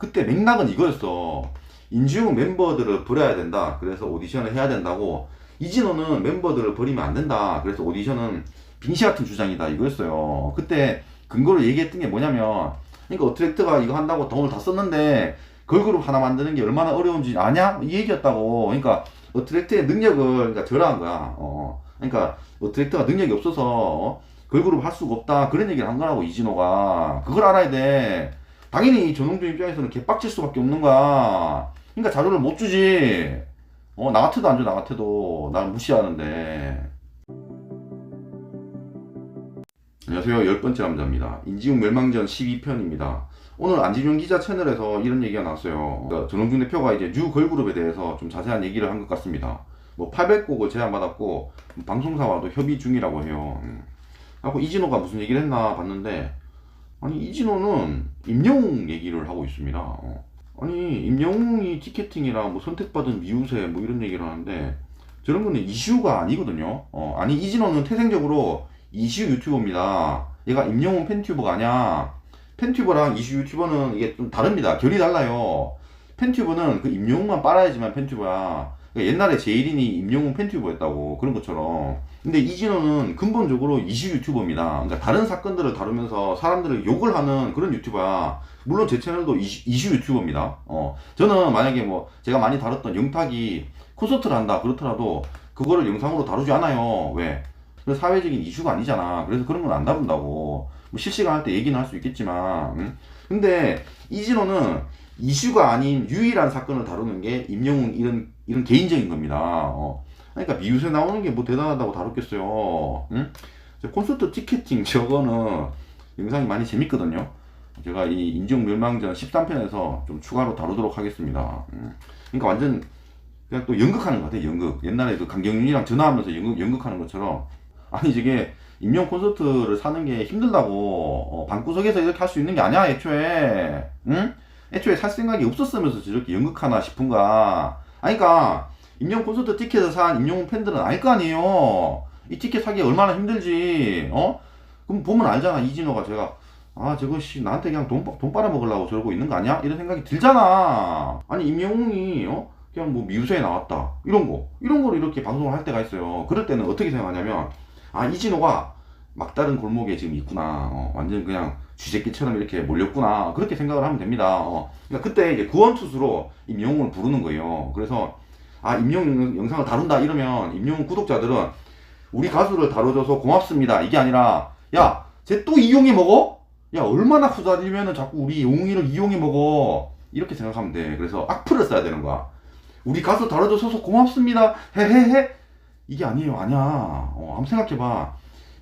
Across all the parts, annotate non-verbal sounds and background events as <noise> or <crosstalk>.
그때 맥락은 이거였어. 인지웅 멤버들을 버려야 된다. 그래서 오디션을 해야 된다고. 이진호는 멤버들을 버리면 안 된다. 그래서 오디션은 빙시 같은 주장이다. 이거였어요. 그때 근거를 얘기했던 게 뭐냐면, 그러니까 어트랙트가 이거 한다고 돈을 다 썼는데, 걸그룹 하나 만드는 게 얼마나 어려운지 아냐? 이 얘기였다고. 그러니까 어트랙트의 능력을 그러니까 절하한 거야. 어. 그러니까 어트랙트가 능력이 없어서 어? 걸그룹 할 수가 없다. 그런 얘기를 한 거라고 이진호가. 그걸 알아야 돼. 당연히 전홍준 입장에서는 개빡칠 수밖에 없는 거야. 그러니까 자료를 못 주지. 어, 나 같아도 안 줘, 나 같아도. 날 무시하는데. 안녕하세요. 열 번째 남자입니다. 인지웅 멸망전 12편입니다. 오늘 안진용 기자 채널에서 이런 얘기가 나왔어요. 그러니까 전홍준 대표가 이제 뉴 걸그룹에 대해서 좀 자세한 얘기를 한 것 같습니다. 뭐 800곡을 제안받았고 방송사와도 협의 중이라고 해요. 음. 하고 이진호가 무슨 얘기를 했나 봤는데 아니 이진호는 임영웅 얘기를 하고 있습니다. 어. 아니 임영웅이 티켓팅이랑 뭐 선택받은 미우새 뭐 이런 얘기를 하는데 저런 거는 이슈가 아니거든요. 어, 아니 이진호는 태생적으로 이슈 유튜버입니다. 얘가 임영웅 팬튜버가 아니야. 팬튜버랑 이슈 유튜버는 이게 좀 다릅니다. 결이 달라요. 팬튜버는 그 임영웅만 빨아야지만 팬튜버야. 그러니까 옛날에 제일인이 임영웅 팬튜버였다고 그런 것처럼. 근데 이진호는 근본적으로 이슈 유튜버입니다. 그러니까 다른 사건들을 다루면서 사람들을 욕을 하는 그런 유튜버야. 물론 제 채널도 이슈, 이슈 유튜버입니다. 어, 저는 만약에 뭐 제가 많이 다뤘던 영탁이 콘서트를 한다 그렇더라도 그거를 영상으로 다루지 않아요. 왜? 그 사회적인 이슈가 아니잖아. 그래서 그런 건 안 다룬다고. 뭐 실시간 할 때 얘기는 할 수 있겠지만. 응? 근데 이진호는 이슈가 아닌 유일한 사건을 다루는 게 임영웅 이런 이런 개인적인 겁니다. 어. 그러니까 미우새 나오는 게 뭐 대단하다고 다뤘겠어요. 응? 저 콘서트 티켓팅 저거는 영상이 많이 재밌거든요. 제가 이 인지용 멸망전 13편에서 좀 추가로 다루도록 하겠습니다. 음. 그러니까 완전 그냥 또 연극하는 것 같아요. 연극. 옛날에 그 강경윤이랑 전화하면서 연극, 연극하는 것처럼 아니 저게 임용 콘서트를 사는 게 힘들다고 어, 방구석에서 이렇게 할 수 있는 게 아니야 애초에 응? 애초에 살 생각이 없었으면서 저렇게 연극하나 싶은가. 아니 그니까 임용 콘서트 티켓을 산 임용 팬들은 알 거 아니에요. 이 티켓 사기 얼마나 힘들지 어? 그럼 보면 알잖아 이진호가 제가. 아 저거 씨 나한테 그냥 돈, 돈 빨아먹으려고 저러고 있는 거 아니야? 이런 생각이 들잖아. 아니 임영웅이 어? 그냥 뭐 미우새에 나왔다. 이런 거. 이런 거를 이렇게 방송을 할 때가 있어요. 그럴 때는 어떻게 생각하냐면 아 이진호가 막다른 골목에 지금 있구나. 어, 완전 그냥 쥐새끼처럼 이렇게 몰렸구나. 그렇게 생각을 하면 됩니다. 어, 그러니까 그때 이제 구원투수로 임영웅을 부르는 거예요. 그래서 아 임영웅 영상을 다룬다 이러면 임영웅 구독자들은 우리 가수를 다뤄줘서 고맙습니다. 이게 아니라 야 쟤 또 이용해 먹어? 야 얼마나 후달리면은 자꾸 우리 용이를 이용해 먹어? 이렇게 생각하면 돼. 그래서 악플을 써야 되는 거야. 우리 가수 다뤄줘서 고맙습니다. 헤헤헤. 이게 아니에요. 아니야. 어, 한번 생각해봐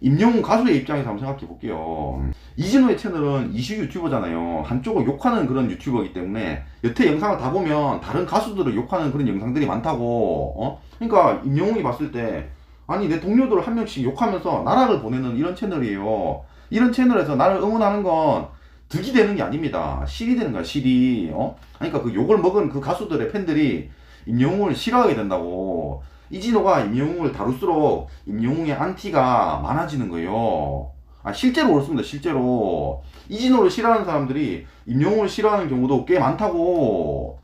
임영웅 가수의 입장에서 한번 생각해 볼게요. 이진호의 채널은 이슈 유튜버잖아요. 한쪽을 욕하는 그런 유튜버이기 때문에 여태 영상을 다 보면 다른 가수들을 욕하는 그런 영상들이 많다고 어? 그러니까 임영웅이 봤을 때 아니 내 동료들 한 명씩 욕하면서 나락을 보내는 이런 채널이에요. 이런 채널에서 나를 응원하는 건 득이 되는 게 아닙니다. 실이 되는 거야 실이 어? 그러니까 그 욕을 먹은 그 가수들의 팬들이 임영웅을 싫어하게 된다고 이진호가 임영웅을 다룰수록 임영웅의 안티가 많아지는 거예요. 아, 실제로 그렇습니다. 실제로. 이진호를 싫어하는 사람들이 임영웅을 싫어하는 경우도 꽤 많다고.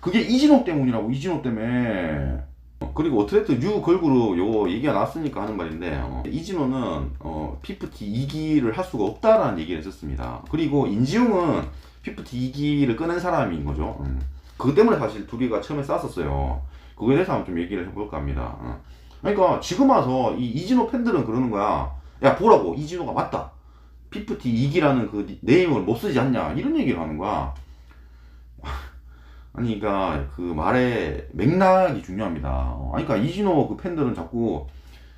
그게 이진호 때문이라고, 이진호 때문에. 그리고 어트랙트 뉴 걸그룹 요거 얘기가 나왔으니까 하는 말인데, 어, 이진호는, 어, 피프티 2기를 할 수가 없다라는 얘기를 했었습니다. 그리고 인지웅은 피프티 2기를 꺼낸 사람인 거죠. 음. 그것 때문에 사실 둘이가 처음에 싸웠었어요. 그거에 대해서 한번 좀 얘기를 해볼까 합니다. 어. 그러니까 지금 와서 이 이진호 팬들은 그러는 거야. 야 보라고 이진호가 맞다. 피프티 2기라는 그 네임을 못 쓰지 않냐 이런 얘기를 하는 거야. <laughs> 아니 그러니까 그 말의 맥락이 중요합니다. 어, 아니 그러니까 이진호 그 팬들은 자꾸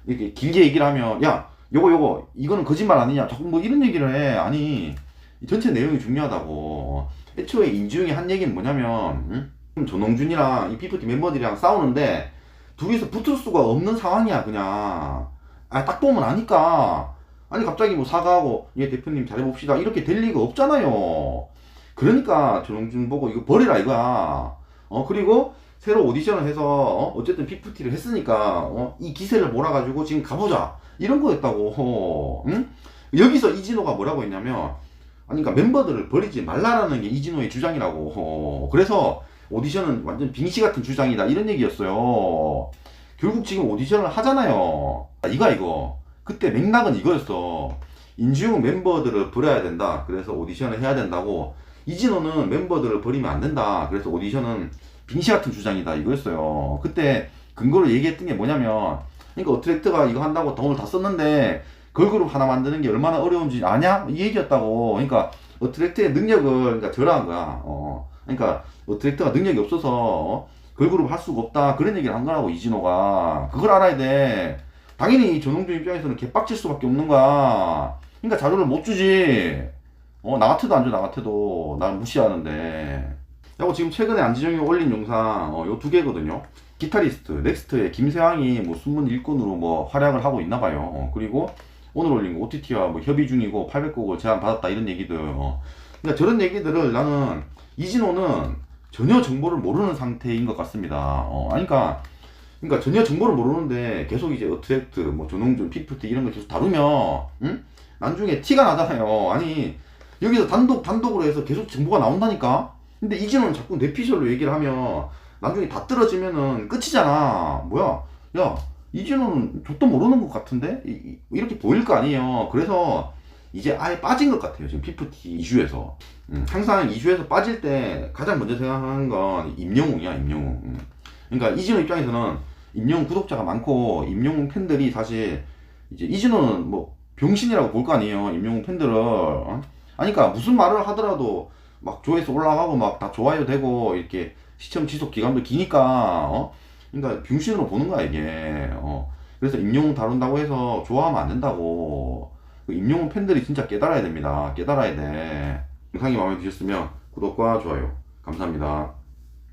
이렇게 길게 얘기를 하면 야 요거 요거 이거는 거짓말 아니냐 자꾸 뭐 이런 얘기를 해. 아니 이 전체 내용이 중요하다고. 어, 애초에 인지웅이 한 얘기는 뭐냐면 응? 조농준이랑 이 피프티 멤버들이랑 싸우는데 둘이서 붙을 수가 없는 상황이야 그냥 아 딱 보면 아니까 아니 갑자기 뭐 사과하고 예 대표님 잘해봅시다 이렇게 될 리가 없잖아요 그러니까 조농준 보고 이거 버리라 이거야 어 그리고 새로 오디션을 해서 어? 어쨌든 피프티를 했으니까 어? 이 기세를 몰아가지고 지금 가보자 이런 거였다고 응? 여기서 이진호가 뭐라고 했냐면 아니, 그러니까 멤버들을 버리지 말라라는 게 이진호의 주장이라고. 어, 그래서 오디션은 완전 빙시 같은 주장이다. 이런 얘기였어요. 결국 지금 오디션을 하잖아요. 아, 이거 이거. 그때 맥락은 이거였어. 인지용 멤버들을 버려야 된다. 그래서 오디션을 해야 된다고. 이진호는 멤버들을 버리면 안 된다. 그래서 오디션은 빙시 같은 주장이다. 이거였어요. 그때 근거로 얘기했던 게 뭐냐면, 그러니까 어트랙트가 이거 한다고 돈을 다 썼는데, 걸그룹 하나 만드는 게 얼마나 어려운지 아냐? 이 얘기였다고. 그러니까 어트랙트의 능력을 그러니까 절하한 거야. 어. 그러니까 어트랙트가 능력이 없어서 어? 걸그룹 할 수가 없다. 그런 얘기를 한 거라고 이진호가. 그걸 알아야 돼. 당연히 전홍준 입장에서는 개빡칠 수밖에 없는 거야. 그러니까 자료를 못 주지. 어, 나 같아도 안 줘, 나 같아도. 날 무시하는데. 그리고 지금 최근에 안지정이 올린 영상, 어, 요두 개거든요. 기타리스트, 넥스트의 김세왕이 뭐 순문 일꾼으로 뭐 활약을 하고 있나 봐요. 어, 그리고 오늘 올린 거 OTT와 뭐 협의 중이고 800곡을 제안 받았다 이런 얘기들. 어. 그러니까 저런 얘기들을 나는 이진호는 전혀 정보를 모르는 상태인 것 같습니다. 어, 그러니까 그러니까 전혀 정보를 모르는데 계속 이제 어트랙트, 뭐 조농준, 피프티 이런 걸 계속 다루면, 응? 나중에 티가 나잖아요. 아니 여기서 단독 단독으로 해서 계속 정보가 나온다니까. 근데 이진호는 자꾸 뇌피셜로 얘기를 하면 나중에 다 떨어지면은 끝이잖아. 뭐야? 야 이진호는 족도 모르는 것 같은데 이렇게 보일 거 아니에요. 그래서 이제 아예 빠진 것 같아요. 지금 피프티 이슈에서. 음, 항상 이슈에서 빠질 때 가장 먼저 생각하는 건 임영웅이야, 임영웅. 음. 그러니까 이진호 입장에서는 임영웅 구독자가 많고 임영웅 팬들이 사실 이제 이진호는 뭐 병신이라고 볼 거 아니에요. 임영웅 팬들을. 어? 아니 그러니까 무슨 말을 하더라도 막 조회수 올라가고 막 다 좋아요 되고 이렇게 시청 지속 기간도 기니까 어? 그러니까 병신으로 보는 거야 이게. 어. 그래서 임영웅 다룬다고 해서 좋아하면 안 된다고. 그 임영웅 팬들이 진짜 깨달아야 됩니다. 깨달아야 돼. 영상이 마음에 드셨으면 구독과 좋아요 감사합니다.